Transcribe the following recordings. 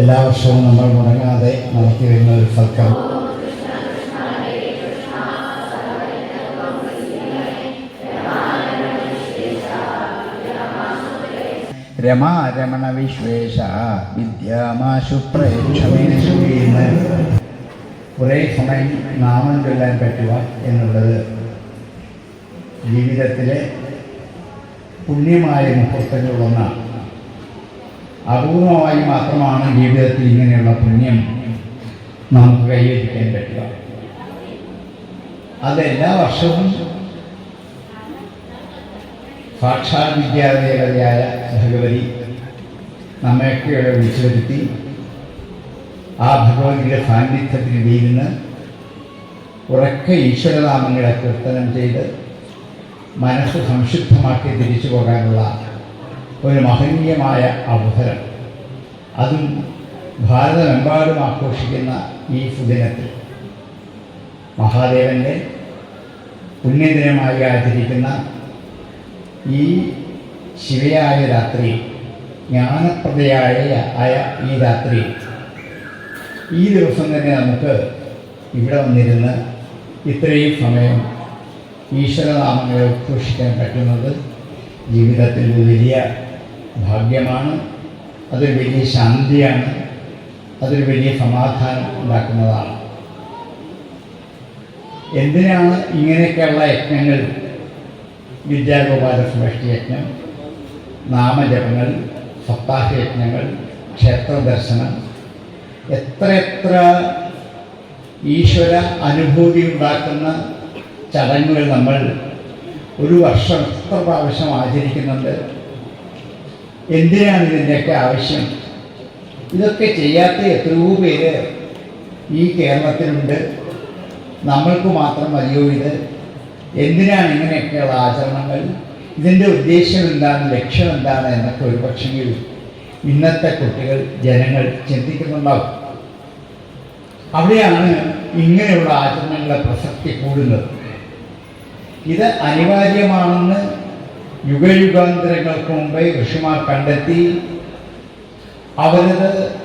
എല്ലാ വർഷവും നമ്മൾ മുടങ്ങാതെ നടത്തി വരുന്ന ഒരു സർക്കാർ. രമാ രമണ വിശ്വേഷ വിദ്യാമാശു പ്രേക്ഷമേഷു ഇന്ന് കുറേ സമയം നാമം ചൊല്ലാൻ പറ്റുക എന്നുള്ളത് ജീവിതത്തിലെ പുണ്യമായ മുഹൂർത്തങ്ങളിലൊന്നാണ് അപൂർവമായി മാത്രമാണ് ജീവിതത്തിൽ ഇങ്ങനെയുള്ള പുണ്യം നമുക്ക് കൈവരിക്കാൻ പറ്റുക. അത് എല്ലാ വർഷവും സാക്ഷാൽ വിദ്യാദേവതയായ ഭഗവതി നമ്മയൊക്കെ ഇവിടെ വിളിച്ചു വരുത്തി ആ ഭഗവതിയുടെ സാന്നിധ്യത്തിന് നിന്ന് ഉറക്കെ ഈശ്വരനാമങ്ങളെ കീർത്തനം ചെയ്ത് മനസ്സ് സംശുദ്ധമാക്കി തിരിച്ചു പോകാനുള്ള ഒരു മഹനീയമായ അവസരം. അതും ഭാരതമെമ്പാടും ആഘോഷിക്കുന്ന ഈ സുദിനത്തിൽ. മഹാദേവന്റെ പുണ്യദിനമായി ആചരിക്കുന്ന ഈ ശിവയായ രാത്രി ജ്ഞാനപ്രദയായ ആയ ഈ രാത്രി ഈ ദിവസം തന്നെ നമുക്ക് ഇവിടെ വന്നിരുന്ന് ഇത്രയും സമയം ഈശ്വരനാമങ്ങളെ ഉദ്ഘോഷിക്കാൻ പറ്റുന്നത് ജീവിതത്തിൽ വലിയ ഭാഗ്യമാണ് അതൊരു വലിയ ശാന്തിയാണ് അതൊരു വലിയ സമാധാനം ഉണ്ടാക്കുന്നതാണ്. എന്തിനാണ് ഇങ്ങനെയൊക്കെയുള്ള യജ്ഞങ്ങൾ വിദ്യാഗോപാല സമഷ്ടി യജ്ഞം നാമജപങ്ങൾ സപ്താഹയജ്ഞങ്ങൾ ക്ഷേത്ര ദർശനം എത്ര എത്ര ഈശ്വര അനുഭൂതി ഉണ്ടാക്കുന്ന ചടങ്ങുകൾ നമ്മൾ ഒരു വർഷം എത്ര പ്രാവശ്യം ആചരിക്കുന്നുണ്ട് എന്തിനാണ് ഇതിന്റെയൊക്കെ ആവശ്യം? ഇതൊക്കെ ചെയ്യാത്ത എത്രയോ പേര് ഈ കേരളത്തിലുണ്ട്. നമ്മൾക്ക് മാത്രം മതിയോ ഇത്? എന്തിനാണ് ഇങ്ങനെയൊക്കെയുള്ള ആചരണങ്ങൾ? ഇതിന്റെ ഉദ്ദേശം എന്താണ്? ലക്ഷ്യം എന്താണ്? എന്നൊക്കെ ഒരു പക്ഷെങ്കിൽ ഇന്നത്തെ കുട്ടികൾ ജനങ്ങൾ ചിന്തിക്കുന്നുണ്ടാവും. അവിടെയാണ് ഇങ്ങനെയുള്ള ആചരണങ്ങളുടെ പ്രസക്തി കൂടുന്നത്. ഇത് അനിവാര്യമാണെന്ന് യുഗയുഗാന്തരങ്ങൾക്ക് മുമ്പേ ഋഷിമാർ കണ്ടെത്തി അവരത്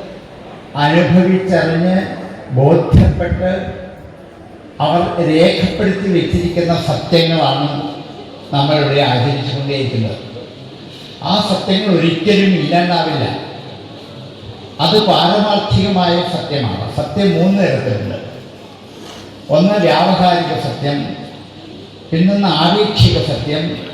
അനുഭവിച്ചറിഞ്ഞ് ബോധ്യപ്പെട്ട് അവർ രേഖപ്പെടുത്തി വെച്ചിരിക്കുന്ന സത്യങ്ങളാണ് നമ്മളിവിടെ ആചരിച്ചുകൊണ്ടേയിരിക്കുന്നത്. ആ സത്യങ്ങൾ ഒരിക്കലും ഇല്ലാണ്ടാവില്ല. അത് പാരമാർത്ഥികമായ സത്യമാണ്. സത്യം മൂന്ന് തരത്തിലുണ്ട്. ഒന്ന് വ്യാവഹാരിക സത്യം പിന്നൊന്ന് ആപേക്ഷിക സത്യം